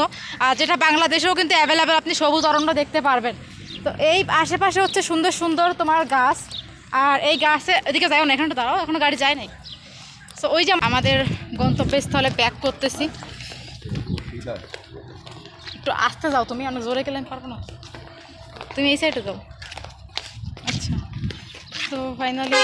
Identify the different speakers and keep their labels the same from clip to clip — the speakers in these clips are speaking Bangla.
Speaker 1: অরণ্য আর যেটা বাংলাদেশেও কিন্তু অ্যাভেলেবেল আপনি সবুজ অরণ্য দেখতে পারবেন। তো এই আশেপাশে হচ্ছে সুন্দর সুন্দর তোমার গাছ। আর এই গাছে, এদিকে যাও না, এখানটা দাঁড়াও, এখনও গাড়ি যায় নাই। তো ওই যে আমাদের গন্তব্যস্থলে প্যাক করতেছি। একটু আসতে যাও তুমি অনেক জোরে গেলে আমি পারব না। তুমি এই সাইডে যাও। আচ্ছা। তো ফাইনালি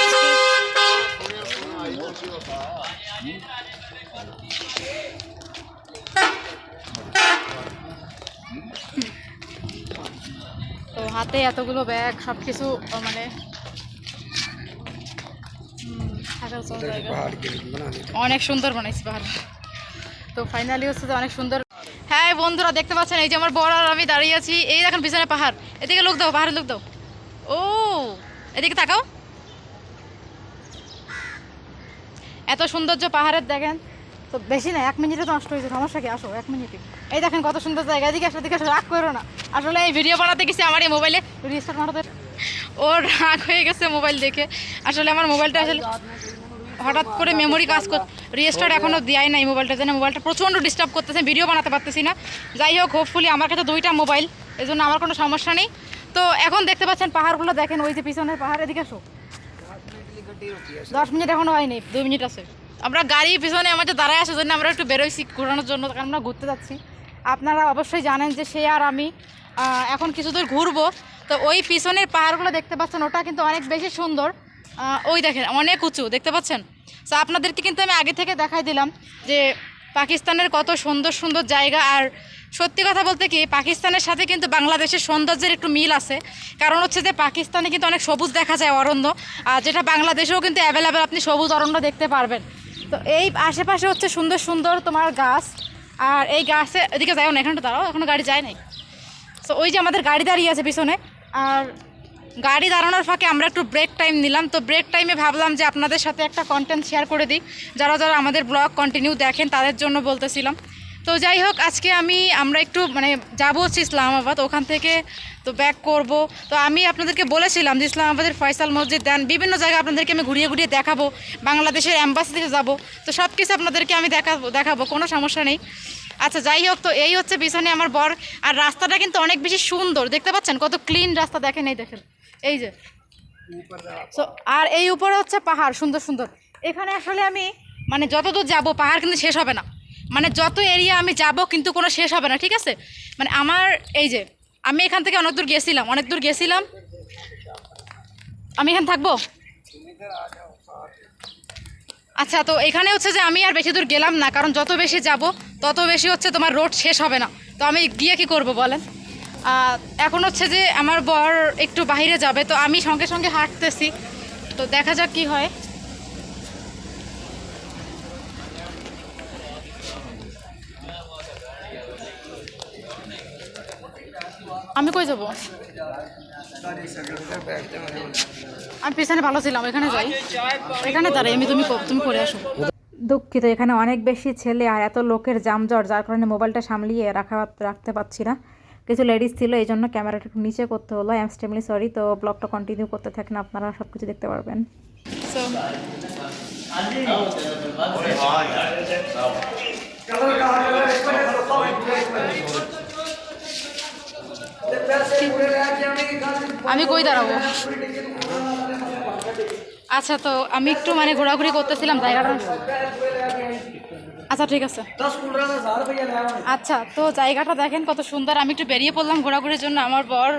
Speaker 1: তো হাতে এতগুলো ব্যাগ সব কিছু মানে জায়গা। অনেক সুন্দর বানাইছি পাহাড়। তো ফাইনালি হচ্ছে যে অনেক সুন্দর হ্যাঁ বন্ধুরা দেখতে পাচ্ছেন এই যে আমার বড় আর আমি দাঁড়িয়ে আছি। এই দেখেন পিছনে পাহাড়। এদিকে লোক দাও পাহাড়ে লোক দাও। ও এদিকে তাকাও। এত সৌন্দর্য পাহাড়ের দেখেন। তো বেশি না, এক মিনিটে তো নষ্ট হয়েছে সমস্যা কি? আসো, এক মিনিটে। এই দেখেন কত সুন্দর জায়গা, এদিকে আসো এদিকে আসো, রাগ করো না। আসলে এই ভিডিও বানাতে গেছি আমার এই মোবাইলে রিস্টার্ট মারাতে ওর রাগ হয়ে গেছে মোবাইল দেখে। আসলে আমার মোবাইলটা আসলে হঠাৎ করে মেমোরি কাজ কর রিস্টার্ট এখনও দেয় নাই মোবাইলটা যেন মোবাইলটা প্রচণ্ড ডিস্টার্ব করতেছে ভিডিও বানাতে পারতেছি না। যাই হোক হোপফুলি আমার কাছে দুইটা মোবাইল এই জন্য আমার কোনো সমস্যা নেই। তো এখন দেখতে পাচ্ছেন পাহাড়গুলো, দেখেন ওই যে পিছনের পাহাড়, এদিকে আসো। দশ মিনিট এখনও হয়নি, দুই মিনিট আছে। আমরা গাড়ি পিছনে আমাদের দাঁড়ায় আসার জন্য আমরা একটু বেরোইছি ঘোরানোর জন্য, কারণ আমরা ঘুরতে যাচ্ছি। আপনারা অবশ্যই জানেন যে সে আর আমি এখন কিছু দূর ঘুরবো। তো ওই পিছনের পাহাড়গুলো দেখতে পাচ্ছেন, ওটা কিন্তু অনেক বেশি সুন্দর। ওই দেখেন, অনেক উঁচু, দেখতে পাচ্ছেন? তো আপনাদেরকে কিন্তু আমি আগে থেকে দেখাই দিলাম যে পাকিস্তানের কত সুন্দর সুন্দর জায়গা। আর সত্যি কথা বলতে কি, পাকিস্তানের সাথে কিন্তু বাংলাদেশের সৌন্দর্যের একটু মিল আছে। কারণ হচ্ছে যে পাকিস্তানে কিন্তু অনেক সবুজ দেখা যায়, অরণ্য। আর যেটা বাংলাদেশেও কিন্তু অ্যাভেলেবেল আপনি সবুজ অরণ্য দেখতে পারবেন। তো এই আশেপাশে হচ্ছে সুন্দর সুন্দর তোমার গাছ। আর এই গাছে এদিকে যাও না, এখানটা দাঁড়াও এখনও গাড়ি যায় নাই। তো ওই যে আমাদের গাড়ি দাঁড়িয়ে আছে পিছনে। আর গাড়ি দাঁড়ানোর ফাঁকে আমরা একটু ব্রেক টাইম নিলাম। তো ব্রেক টাইমে ভাবলাম যে আপনাদের সাথে একটা কন্টেন্ট শেয়ার করে দিই। যারা যারা আমাদের ব্লগ কন্টিনিউ দেখেন, তাদের জন্য বলতেছিলাম। তো যাই হোক, আজকে আমি, আমরা একটু মানে যাব হচ্ছে ইসলামাবাদ, ওখান থেকে তো ব্যাক করব। তো আমি আপনাদেরকে বলেছিলাম যে ইসলামাবাদের ফয়সাল মসজিদ দেন, বিভিন্ন জায়গায় আপনাদেরকে আমি ঘুরিয়ে ঘুরিয়ে দেখাবো, বাংলাদেশের অ্যাম্বাসিতে যাব। তো সব কিছু আপনাদেরকে আমি দেখাবো দেখাবো, কোনো সমস্যা নেই। আচ্ছা যাই হোক, তো এই হচ্ছে পিছনে আমার বর, আর রাস্তাটা কিন্তু অনেক বেশি সুন্দর, দেখতে পাচ্ছেন? কত ক্লিন রাস্তা, দেখেন এই দেখেন, এই যে। সো আর এই উপরে হচ্ছে পাহাড়, সুন্দর সুন্দর। এখানে আসলে আমি মানে যতদূর যাব, পাহাড় কিন্তু শেষ হবে না। মানে যত এরিয়া আমি যাব কিন্তু কোনো শেষ হবে না, ঠিক আছে? মানে আমার এই যে, আমি এখান থেকে অনেক দূর গেছিলাম, অনেক দূর গেছিলাম। আমি এখানে থাকব? আচ্ছা তো এখানে হচ্ছে যে আমি আর বেশি দূর গেলাম না, কারণ যত বেশি যাব, তত বেশি হচ্ছে তোমার রোড শেষ হবে না। তো আমি গিয়ে কি করব বলেন? এখন হচ্ছে যে আমার বর একটু বাইরে যাবে, তো আমি সঙ্গে সঙ্গে হাঁটতেছি। তো দেখা যাক কি হয়। আমি কই যাব আমি পেছনে ভালো ছিলাম এখানে যাই এখানে দাঁড়াই আমি তুমি তুমি করে আসো দুঃখিত এখানে অনেক বেশি ছেলে আর এত লোকের জামজট যার কারণে মোবাইলটা সামলিয়ে রাখা রাখতে পারছি না কিছু লেডিস ছিল এই জন্য ক্যামেরাটা একটু নিচে করতে হলো আই এম স্টেমলি সরি তো ব্লগটা কন্টিনিউ করতে থাকেন আপনারা সব কিছু দেখতে পারবেন আমি কই দাঁড়াবো? আচ্ছা তো আমি একটু মানে ঘোরাঘুরি করতেছিলাম জায়গাটা আচ্ছা ঠিক আছে। আচ্ছা তো জায়গাটা দেখেন কত সুন্দর। আমি একটু বেরিয়ে পড়লাম ঘোরাঘুরির জন্য, আমার বর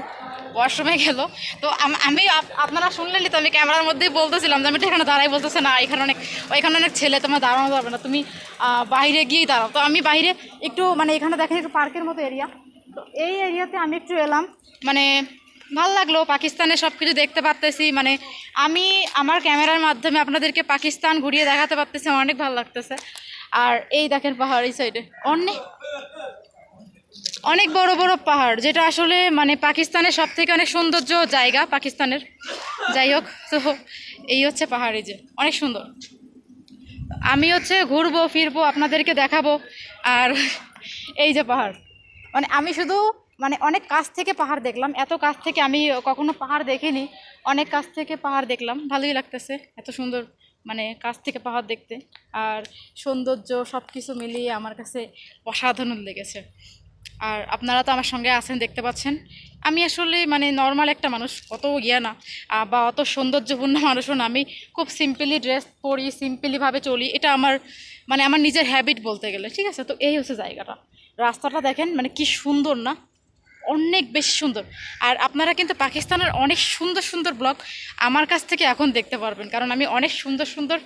Speaker 1: ওয়াশরুমে গেল। তো আমি আপ- আপনারা শুনলেনই তো, আমি ক্যামেরার মধ্যেই বলতেছিলাম যে আমি এখানে দাঁড়াই বলতেছে, না, এখানে অনেক, ওইখানে অনেক ছেলে, তোমার দাঁড়ানো যাবে না, তুমি বাইরে গিয়েই দাঁড়াও। তো আমি বাইরে একটু মানে এখানে দেখেন একটু পার্কের মতো এরিয়া। এই এরিয়াতে আমি একটু এলাম। মানে ভালো লাগল পাকিস্তানের সব কিছু দেখতে পারতেছি। মানে আমি আমার ক্যামেরার মাধ্যমে আপনাদেরকে পাকিস্তান ঘুরিয়ে দেখাতে পারতেছি, আমার অনেক ভালো লাগতেছে। আর এই দেখেন পাহাড় এই সাইডে অনেক অনেক বড় বড় পাহাড়, যেটা আসলে মানে পাকিস্তানের সব থেকে অনেক সৌন্দর্য জায়গা পাকিস্তানের। যাই হোক, তো এই হচ্ছে পাহাড় এই যে, অনেক সুন্দর। আমি হচ্ছে ঘুরবো, ফিরবো, আপনাদেরকে দেখাবো। আর এই যে পাহাড়। মানে আমি শুধু মানে অনেক কাছ থেকে পাহাড় দেখলাম। এত কাছ থেকে আমি কখনো পাহাড় দেখিনি। অনেক কাছ থেকে পাহাড় দেখলাম। ভালোই লাগতেছে এত সুন্দর মানে কাছ থেকে পাহাড় দেখতে। আর সৌন্দর্য সব কিছু মিলিয়ে আমার কাছে অসাধারণ লেগেছে। আর আপনারা তো আমার সঙ্গে আছেন, দেখতে পাচ্ছেন। আমি আসলে মানে নর্মাল একটা মানুষ, অত ইয়ে না। বা অত সৌন্দর্যপূর্ণ মানুষও না। আমি খুব সিম্পলি ড্রেস পরি সিম্পলিভাবে চলি। এটা আমার মানে আমার নিজের হ্যাবিট বলতে গেলে। ঠিক আছে? তো এই হচ্ছে জায়গাটা। রাস্তাটা দেখেন মানে কি সুন্দর না? অনেক বেশি সুন্দর। আর আপনারা কিন্তু পাকিস্তানের অনেক সুন্দর সুন্দর ব্লগ আমার কাছ থেকে এখন দেখতে পারবেন। কারণ আমি অনেক সুন্দর সুন্দর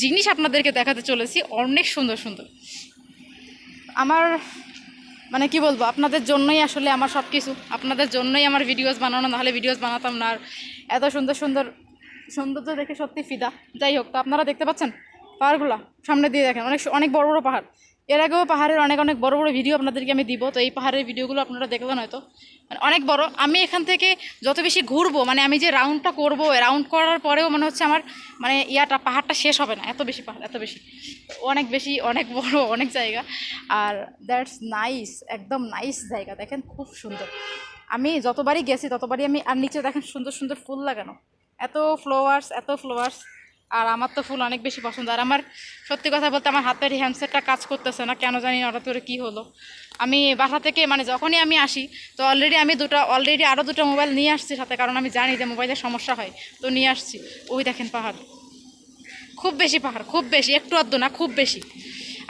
Speaker 1: জিনিস আপনাদেরকে দেখাতে চলেছি, অনেক সুন্দর সুন্দর। আমার মানে কি বলব, আপনাদের জন্যই আসলে আমার সব কিছু আপনাদের জন্যই আমার ভিডিওস বানানো, নাহলে ভিডিওস বানাতাম না। আর এত সুন্দর সুন্দর সৌন্দর্য দেখে সত্যি ফিদা। যাই হোক, তো আপনারা দেখতে পাচ্ছেন পাহাড়গুলো সামনে দিয়ে দেখেন, অনেক অনেক বড় বড় পাহাড়। এর আগেও পাহাড়ের অনেক অনেক বড় বড় ভিডিও আপনাদেরকে আমি দিব, তো এই পাহাড়ের ভিডিওগুলো আপনারা দেখবেন হয়তো। মানে অনেক বড়। আমি এখান থেকে যত বেশি ঘুরবো মানে আমি যে রাউন্ডটা করব রাউন্ড করার পরেও মনে হচ্ছে আমার মানে ইয়াটা, পাহাড়টা শেষ হবে না, এত বেশি পাহাড়, এত বেশি। অনেক বেশি, অনেক বড়, অনেক জায়গা। আর দ্যাটস নাইস একদম নাইস জায়গা, দেখেন খুব সুন্দর। আমি যতবারই গেছি, ততবারই আমি, আর নিচে দেখেন সুন্দর সুন্দর ফুল লাগানো। এত ফ্লাওয়ার্স এত ফ্লাওয়ার্স আর আমার তো ফুল অনেক বেশি পছন্দ। আর আমার সত্যি কথা বলতে আমার হাতের হ্যান্ডসেটটা কাজ করতেছে না, কেন জানি হঠাৎ করে কী হলো। আমি বাসা থেকে মানে যখনই আমি আসি, তো অলরেডি আমি দুটো অলরেডি আরও দুটো মোবাইল নিয়ে আসছি সাথে, কারণ আমি জানি যে মোবাইলের সমস্যা হয়। তো নিয়ে আসছি। ওই দেখেন পাহাড়। খুব বেশি পাহাড়, খুব বেশি, একটু আধটু না, খুব বেশি।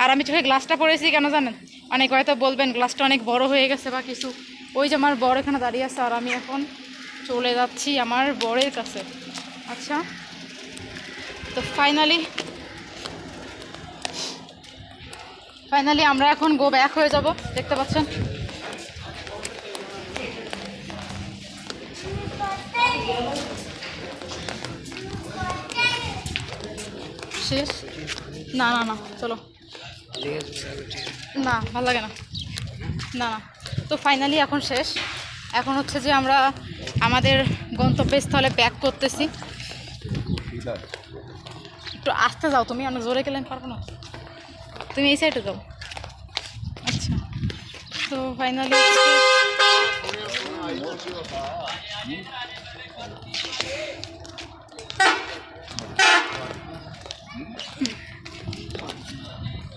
Speaker 1: আর আমি চোখে গ্লাসটা পরেছি কেন জানেন? অনেক হয়তো বলবেন গ্লাসটা অনেক বড় হয়ে গেছে বা কিছু। ওই যে আমার বড় এখানে দাঁড়িয়ে আছে আর আমি এখন চলে যাচ্ছি আমার বরের কাছে। আচ্ছা তো ফাইনালি ফাইনালি আমরা এখন গো ব্যাক হয়ে যাব, দেখতে পাচ্ছেন? শেষ? না না না, চলো। না, ভালো লাগে না। না না। তো ফাইনালি এখন শেষ। এখন হচ্ছে যে আমরা আমাদের গন্তব্যস্থলে ব্যাক করতেছি। একটু আস্তে যাও তুমি অনেক জোরে গেলে আমি পারব না। তুমি এই সাইডে যাও। আচ্ছা। তো ফাইনালি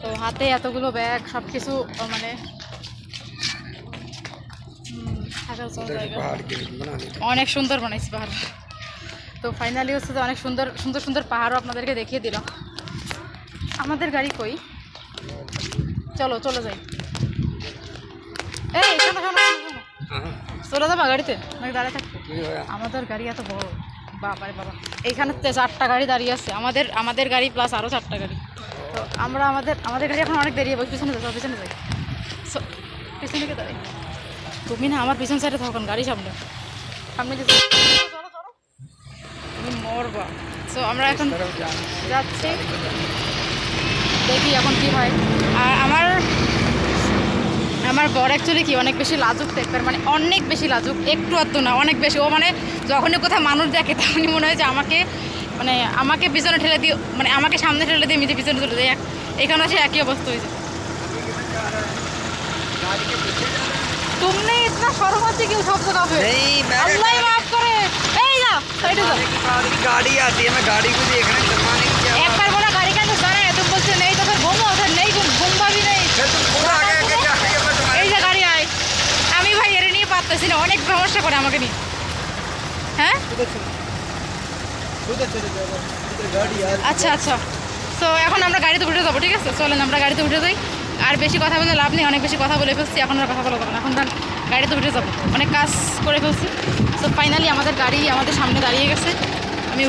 Speaker 1: তো হাতে এতগুলো ব্যাগ সব কিছু মানে থাকার অনেক সুন্দর বানাইছি পাহাড়। তো ফাইনালি হচ্ছে যে অনেক সুন্দর সুন্দর সুন্দর পাহাড়ও আপনাদেরকে দেখিয়ে দিলাম আমাদের গাড়ি কই? চলো চলে যাই। এই শোনো, শোনো। চলে যাবা গাড়িতে? নাকি দাঁড়িয়ে থাকবে। আমাদের গাড়ি এত বড়। বাবা বাবা। এইখানে তো চারটা গাড়ি দাঁড়িয়ে আছে। আমাদের আমাদের গাড়ি প্লাস আরও চারটা গাড়ি। তো আমরা আমাদের আমাদের গাড়ি এখন অনেক দেরিয়ে পিছনে যাই পিছনে যাই। পিছনে কে দাঁড়াই। তুমি না আমার পিছন সাইডে থাকুন গাড়ি সামনে। সামনে মরবা সো আমরা এখন যাচ্ছি। দেখি এখন কি হয়। আর আমার আমার বর অ্যাকচুয়ালি কি অনেক বেশি লাজুক টাইপের মানে অনেক বেশি লাজুক একটু আধটু না অনেক বেশি। ও মানে যখনই কোথায় মানুষ দেখে তখনই মনে হয় যে আমাকে মানে আমাকে পিছনে ঠেলে দিয়ে মানে আমাকে সামনে ঠেলে দিয়ে নিজে পিছনে চলে যায় এখানে সে একই অবস্থা হয়েছে। তুমি ইতনা শরম আছে
Speaker 2: সব শব্দ কাবে गाड़ी आती है मैं गाड़ी को देखना शर्माने की क्या
Speaker 1: एक
Speaker 2: बात
Speaker 1: बार बोला गाड़ी का अंदर जाना है तुम बोलते नहीं तो फिर घूमो उधर नहीं घूम घूमबा भी नहीं
Speaker 2: फिर तुम खुद आगे आगे जाके मैं तुम्हारे
Speaker 1: এই যে গাড়ি আয় আমি ভাই এর নিয়ে পারতেছি না অনেক সমস্যা করে আমাকে নিয়ে হ্যাঁ
Speaker 2: गाड़ी यार
Speaker 1: আচ্ছা আচ্ছা তো এখন আমরা গাড়িতে উঠে যাবো ঠিক আছে চলেন আমরা গাড়িতে উঠে যাই আর বেশি কথা বলে লাভ নেই অনেক বেশি কথা বলে ফেলছি এখন আর কথা বলা যাবে না এখন তার গাড়িতে উঠে যাবো অনেক কাজ করে ফেলছি তো ফাইনালি আমাদের গাড়ি আমাদের সামনে দাঁড়িয়ে গেছে। আমি